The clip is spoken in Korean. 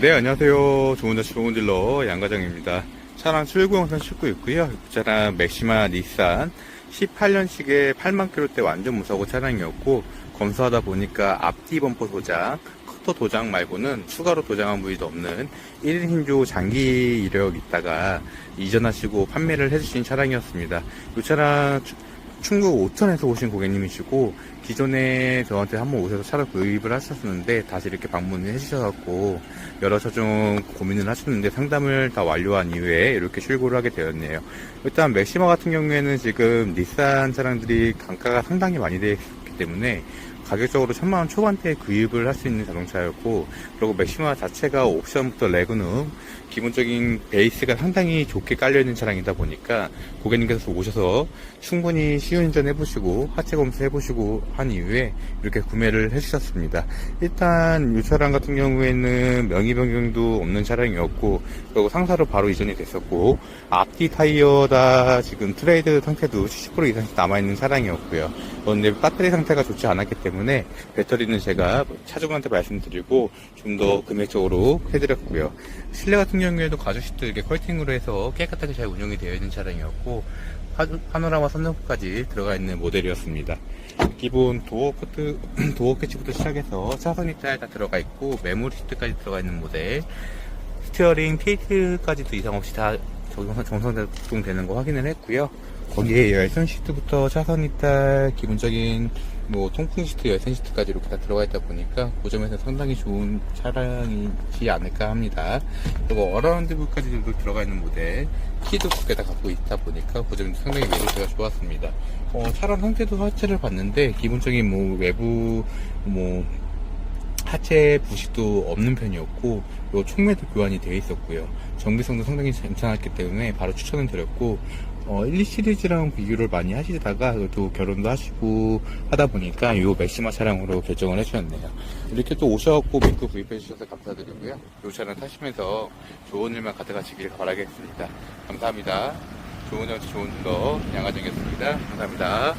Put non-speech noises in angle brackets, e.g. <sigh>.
네, 안녕하세요. 좋은 자식 좋은 딜러 양과장입니다. 차량 출고 영상 찍고 있고요. 이 차량 맥시마 닛산 18년식의 8만 킬로대 완전 무사고 차량이었고 검수하다 보니까 앞뒤 범퍼 도장, 커터 도장 말고는 추가로 도장한 부위도 없는 1인 hin조 장기 이력 있다가 이전하시고 판매를 해주신 차량이었습니다. 이 차량 추- 충북 5천에서 오신 고객님이시고 기존에 저한테 한 번 오셔서 차를 구입을 하셨었는데 다시 이렇게 방문을 해주셔갖고 여러 차종 고민을 하셨는데 상담을 다 완료한 이후에 이렇게 출고를 하게 되었네요. 일단 맥시마 같은 경우에는 지금 닛산 차량들이 단가가 상당히 많이 되어 있기 때문에 가격적으로 천만 원 초반대에 구입을 할 수 있는 자동차였고 그리고 맥시마 자체가 옵션부터 레그룸 기본적인 베이스가 상당히 좋게 깔려있는 차량이다 보니까 고객님께서 오셔서 충분히 시운전 해보시고 하체 검수 해보시고 한 이후에 이렇게 구매를 해주셨습니다. 일단 이 차량 같은 경우에는 명의 변경도 없는 차량이었고 그리고 상사로 바로 이전이 됐었고 앞뒤 타이어다 지금 트레이드 상태도 70% 이상씩 남아있는 차량이었고요. 그런데 배터리 상태가 좋지 않았기 때문에 배터리는 제가 차주분한테 말씀드리고 좀 더 금액적으로 해드렸고요. 실내 같은 경우에도 가죽 시트 이렇게 컬팅으로 해서 깨끗하게 잘 운영이 되어 있는 차량이었고 파, 파노라마 선루프까지 들어가 있는 모델이었습니다. 기본 도어 코트, <clears throat> 도어 캐치부터 시작해서 차선 이탈 다 들어가 있고 메모리 시트까지 들어가 있는 모델 스티어링 테이트까지도 이상 없이 다 정상, 정상 작동되는 거 확인을 했고요. 거기에 열선 시트부터 차선 이탈, 기본적인 뭐 통풍 시트, 열선 시트까지 이렇게 다 들어가 있다 보니까 그 점에서 상당히 좋은 차량이지 않을까 합니다. 그리고 어라운드 뷰까지도 들어가 있는 모델, 키도 두 개 다 갖고 있다 보니까 그 점이 상당히 매력가 좋았습니다. 어, 차량 상태도 하체를 봤는데 기본적인 뭐 외부 뭐 하체 부식도 없는 편이었고 요 총매도 교환이 되어 있었고요. 정비성도 상당히 괜찮았기 때문에 바로 추천을 드렸고 어, 1, 2 시리즈랑 비교를 많이 하시다가 또 결혼도 하시고 하다 보니까 요 맥시마 차량으로 결정을 해주셨네요. 이렇게 또 오셔갖고 믿고 구입해 주셔서 감사드리고요. 요 차량 타시면서 좋은 일만 가득하시길 바라겠습니다. 감사합니다. 좋은 여 좋은 거 양화정이었습니다. 감사합니다